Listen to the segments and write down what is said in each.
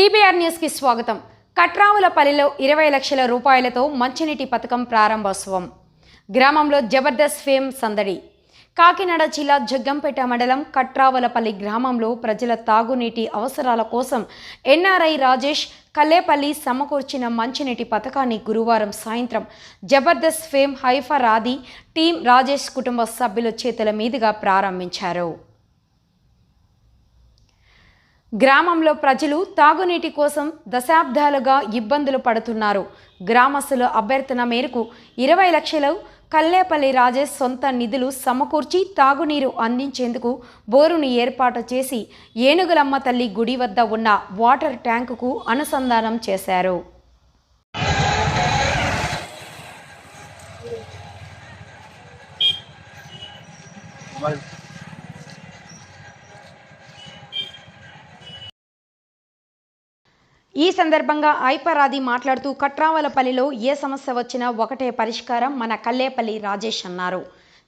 TBR న్యూస్కి స్వాగతం. కట్రావులపల్లిలో ఇరవై లక్షల రూపాయలతో మంచినీటి పథకం ప్రారంభోత్సవం. గ్రామంలో జబర్దస్త్ ఫేమ్ సందడి. కాకినాడ జిల్లా జగ్గంపేట మండలం కట్రావులపల్లి గ్రామంలో ప్రజల తాగునీటి అవసరాల కోసం ఎన్ఆర్ఐ రాజేష్ కల్లేపల్లి సమకూర్చిన మంచినీటి పథకాన్ని గురువారం సాయంత్రం Jabardasth fame hyper Aadi team Rajesh కుటుంబ సభ్యుల చేతుల మీదుగా ప్రారంభించారు. గ్రామంలో ప్రజలు తాగునీటి కోసం దశాబ్దాలుగా ఇబ్బందులు పడుతున్నారు. గ్రామస్తుల అభ్యర్థన మేరకు ఇరవై లక్షలు కల్లేపల్లి రాజేష్ సొంత నిధులు సమకూర్చి తాగునీరు అందించేందుకు బోరును ఏర్పాటు చేసి ఏనుగులమ్మ తల్లి గుడి వద్ద ఉన్న వాటర్ ట్యాంకుకు అనుసంధానం చేశారు. ఈ సందర్భంగా ఐపరాది మాట్లాడుతూ కట్రావలపల్లిలో ఏ సమస్య వచ్చినా ఒకటే పరిష్కారం మన కల్లేపల్లి రాజేష్ అన్నారు.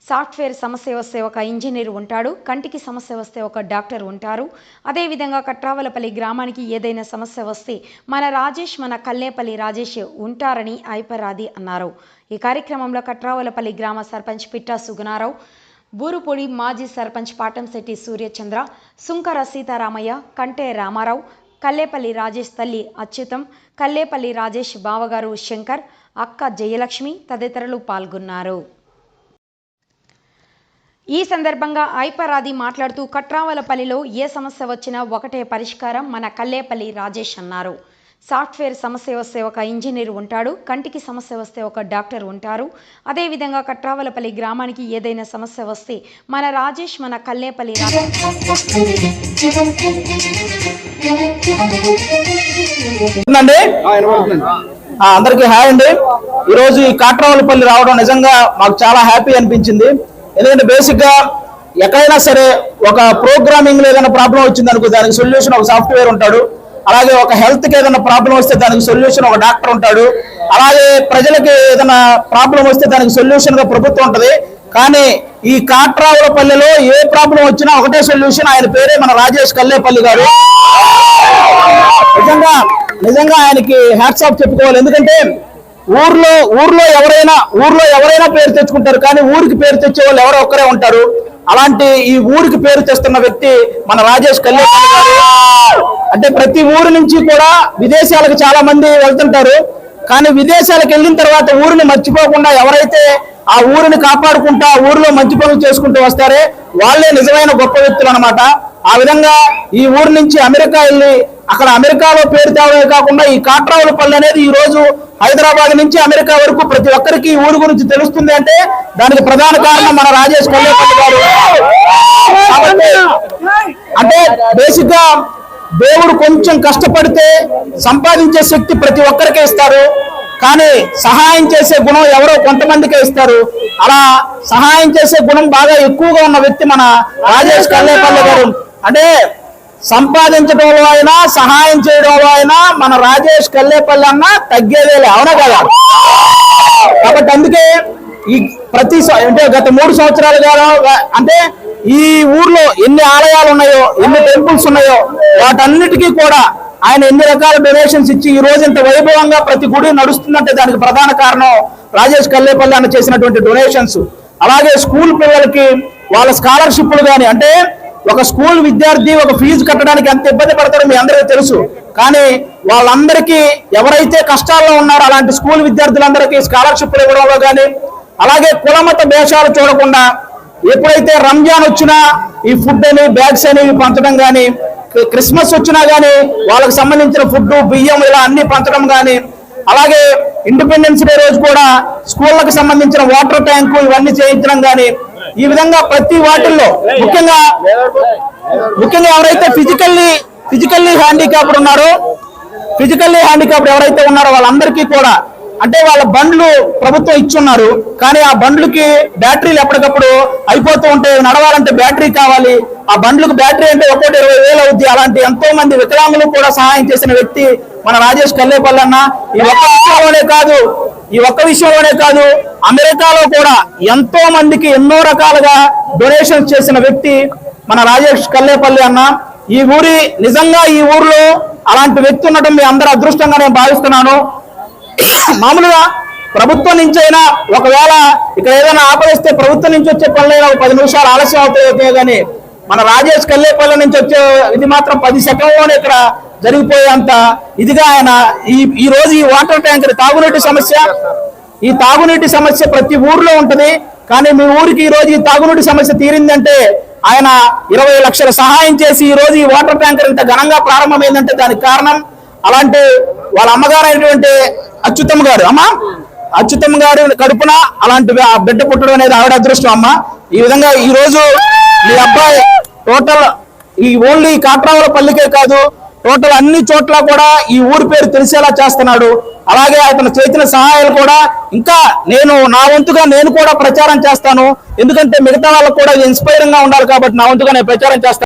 సాఫ్ట్వేర్ సమస్య వస్తే ఒక ఇంజనీర్ ఉంటాడు కంటికి సమస్య వస్తే ఒక డాక్టర్ ఉంటారు. అదేవిధంగా కట్రావలపల్లి గ్రామానికి ఏదైనా సమస్య వస్తే మన రాజేష్ మన కల్లేపల్లి రాజేష్ ఉంటారని ఐపరాది అన్నారు. ఈ కార్యక్రమంలో కట్రావలపల్లి గ్రామ సర్పంచ్ పిట్టా సుగుణారావు బూరుపొడి మాజీ సర్పంచ్ పాటంశెట్టి సూర్యచంద్ర సుంకర సీతారామయ్య కంటే రామారావు కల్లేపల్లి రాజేష్ తల్లి అచ్యుతం కల్లేపల్లి రాజేష్ బావగారు శంకర్ అక్క జయలక్ష్మి తదితరులు పాల్గొన్నారు. ఈ సందర్భంగా ఐపరాది మాట్లాడుతూ కట్రావలపల్లిలో ఏ సమస్య వచ్చినా ఒకటే పరిష్కారం మన కల్లేపల్లి రాజేష్ అన్నారు. సాఫ్ట్వేర్ సమస్య వస్తే ఒక ఇంజనీర్ ఉంటాడు కంటికి సమస్య వస్తే ఒక డాక్టర్ ఉంటారు. అదేవిధంగా కట్రావలపల్లి గ్రామానికి ఏదైనా సమస్య వస్తే మన రాజేష్ మన కల్లేపల్లి ఆ, అందరికీ హాయ్ అండి. ఈ రోజు ఈ కాట్రావులపల్లి రావడం నిజంగా మాకు చాలా హ్యాపీ అనిపించింది. ఎందుకంటే బేసిక్గా ఎక్కడైనా సరే ఒక ప్రోగ్రామింగ్లో ఏదైనా ప్రాబ్లం వచ్చింది అనుకో దానికి సొల్యూషన్ ఒక సాఫ్ట్వేర్ ఉంటాడు. అలాగే ఒక హెల్త్కి ఏదైనా ప్రాబ్లం వస్తే దానికి సొల్యూషన్ ఒక డాక్టర్ ఉంటాడు. అలాగే ప్రజలకి ఏదైనా ప్రాబ్లం వస్తే దానికి సొల్యూషన్గా ప్రభుత్వం ఉంటది. కానీ ఈ కాట్రావులపల్లిలో ఏ ప్రాబ్లం వచ్చినా ఒకటే సొల్యూషన్. ఆయన పేరే మన రాజేష్ కల్లేపల్లి గారు. నిజంగా నిజంగా ఆయనకి హ్యాట్స్ ఆఫ్ చెప్పుకోవాలి. ఎందుకంటే ఊర్లో ఊర్లో ఎవరైనా ఊర్లో ఎవరైనా పేరు తెచ్చుకుంటారు కానీ ఊరికి పేరు తెచ్చే వాళ్ళు ఎవరో ఒక్కరే ఉంటారు. అలాంటి ఈ ఊరికి పేరు తెస్తున్న వ్యక్తి మన రాజేష్ కళ్యాణ్ గారు. అంటే ప్రతి ఊరు నుంచి కూడా విదేశాలకు చాలా మంది వెళ్తుంటారు. కానీ విదేశాలకు వెళ్ళిన తర్వాత ఊరిని మర్చిపోకుండా ఎవరైతే ఆ ఊరిని కాపాడుకుంటా ఆ ఊరిలో మంచి పనులు చేసుకుంటూ వస్తారే వాళ్ళే నిజమైన గొప్ప వ్యక్తులు అనమాట ఆ విధంగా ఈ ఊరి నుంచి అమెరికా వెళ్ళి అక్కడ అమెరికాలో పేరు తేవడమే కాకుండా ఈ కాట్రావుల పల్లె అనేది ఈ రోజు హైదరాబాద్ నుంచి అమెరికా వరకు ప్రతి ఒక్కరికి ఈ ఊరు గురించి తెలుస్తుంది అంటే దానికి ప్రధాన కారణం మన రాజేష్ కొల్లేపల్లి గారు. అంటే బేసిక్గా దేవుడు కొంచెం కష్టపడితే సంపాదించే శక్తి ప్రతి ఒక్కరికే ఇస్తారు. కానీ సహాయం చేసే గుణం ఎవరో కొంతమందికే ఇస్తారు. అలా సహాయం చేసే గుణం బాగా ఎక్కువగా ఉన్న వ్యక్తి మన రాజేష్ కల్లేపల్లి గారు. అంటే సంపాదించడంలో అయినా సహాయం చేయడంలో అయినా మన రాజేష్ కల్లేపల్లి అన్న తగ్గేదేలే అవునా కదా? కాబట్టి అందుకే ఈ ప్రతి అంటే గత మూడు సంవత్సరాలుగా అంటే ఈ ఊర్లో ఎన్ని ఆలయాలు ఉన్నాయో ఎన్ని టెంపుల్స్ ఉన్నాయో వాటన్నిటికీ కూడా ఆయన ఎన్ని రకాల డొనేషన్స్ ఇచ్చి ఈ రోజు ఇంత వైభవంగా ప్రతి గుడి నడుస్తుందంటే దానికి ప్రధాన కారణం రాజేష్ కల్లేపల్లి అన్న చేసినటువంటి డొనేషన్స్ అలాగే స్కూల్ పిల్లలకి వాళ్ళ స్కాలర్షిప్లు కానీ అంటే ఒక స్కూల్ విద్యార్థి ఒక ఫీజు కట్టడానికి ఎంత ఇబ్బంది పడతారో మీ అందరికీ తెలుసు. కానీ వాళ్ళందరికీ ఎవరైతే కష్టాల్లో ఉన్నారో అలాంటి స్కూల్ విద్యార్థులందరికీ స్కాలర్షిప్లు ఇవ్వడంలో కానీ అలాగే కులమత భేషాలు చూడకుండా ఎప్పుడైతే రంజాన్ వచ్చినా ఈ ఫుడ్ అని బ్యాగ్స్ అనేవి పంచడం కానీ క్రిస్మస్ వచ్చినా కానీ వాళ్ళకి సంబంధించిన ఫుడ్ బియ్యం ఇలా అన్ని పంచడం కానీ అలాగే ఇండిపెండెన్స్ డే రోజు కూడా స్కూళ్ళకి సంబంధించిన వాటర్ ట్యాంకు ఇవన్నీ చేయించడం కానీ ఈ విధంగా ప్రతి వాటిల్లో ముఖ్యంగా ముఖ్యంగా ఎవరైతే ఫిజికల్లీ ఫిజికల్లీ హ్యాండిక్యాప్డ్ ఉన్నారో ఫిజికల్లీ హ్యాండిక్యాప్డ్ ఎవరైతే ఉన్నారో వాళ్ళందరికీ కూడా అంటే వాళ్ళ బండ్లు ప్రభుత్వం ఇచ్చున్నారు. కానీ ఆ బండ్లకి బ్యాటరీలు ఎప్పటికప్పుడు అయిపోతూ ఉంటే నడవాలంటే బ్యాటరీ కావాలి. ఆ బండ్లకు బ్యాటరీ అంటే ఒకటి ఇరవై వేలు అవుద్ది. అలాంటి ఎంతో మంది వికలాంగులు కూడా సహాయం చేసిన వ్యక్తి మన రాజేష్ కల్లేపల్లి అన్న. ఈ ఒక్క విషయంలోనే కాదు ఈ ఒక్క విషయంలోనే కాదు అమెరికాలో కూడా ఎంతో మందికి ఎన్నో రకాలుగా డొనేషన్స్ చేసిన వ్యక్తి మన రాజేష్ కల్లేపల్లి అన్న. ఈ ఊరి నిజంగా ఈ ఊర్లో అలాంటి వ్యక్తి ఉండటం మీ అందరు అదృష్టంగా నేను భావిస్తున్నాను. మామూలుగా ప్రభుత్వం నుంచి అయినా ఒకవేళ ఇక్కడ ఏదైనా ఆపదిస్తే ప్రభుత్వం నుంచి వచ్చే పనులైనా ఒక పది నిమిషాలు ఆలస్యం అవుతాయి కానీ మన రాజేష్ కల్లేపల్లి నుంచి వచ్చే ఇది మాత్రం పది సెకండ్లోనే ఇక్కడ జరిగిపోయేంత ఇదిగా ఆయన ఈ ఈ రోజు ఈ వాటర్ ట్యాంకర్ తాగునీటి సమస్య. ఈ తాగునీటి సమస్య ప్రతి ఊర్లో ఉంటుంది. కానీ మీ ఊరికి ఈ రోజు ఈ తాగునీటి సమస్య తీరిందంటే ఆయన ఇరవై లక్షల సహాయం చేసి ఈ రోజు ఈ వాటర్ ట్యాంకర్ ఇంత ఘనంగా ప్రారంభమైందంటే దానికి కారణం. అలాంటి వాళ్ళ అమ్మగారు అయినటువంటి అచ్యుతమ్మ గారు అమ్మా. అచ్యుతమ్మ గారు కడుపున అలాంటి ఆ బిడ్డ పుట్టడం అనేది ఆవిడ అదృష్టం అమ్మ. ఈ విధంగా ఈ రోజు మీ అబ్బాయి టోటల్ ఈ ఓన్లీ కాట్రావుల పల్లికే కాదు టోటల్ అన్ని చోట్ల కూడా ఈ ఊరి పేరు తెలిసేలా చేస్తున్నాడు. అలాగే అతను చేసిన సహాయాలు కూడా ఇంకా నేను నా వంతుగా నేను కూడా ప్రచారం చేస్తాను. ఎందుకంటే మిగతా వాళ్ళకు కూడా ఇన్స్పైరింగ్గా ఉండాలి కాబట్టి నా వంతుగా నేను ప్రచారం చేస్తాను.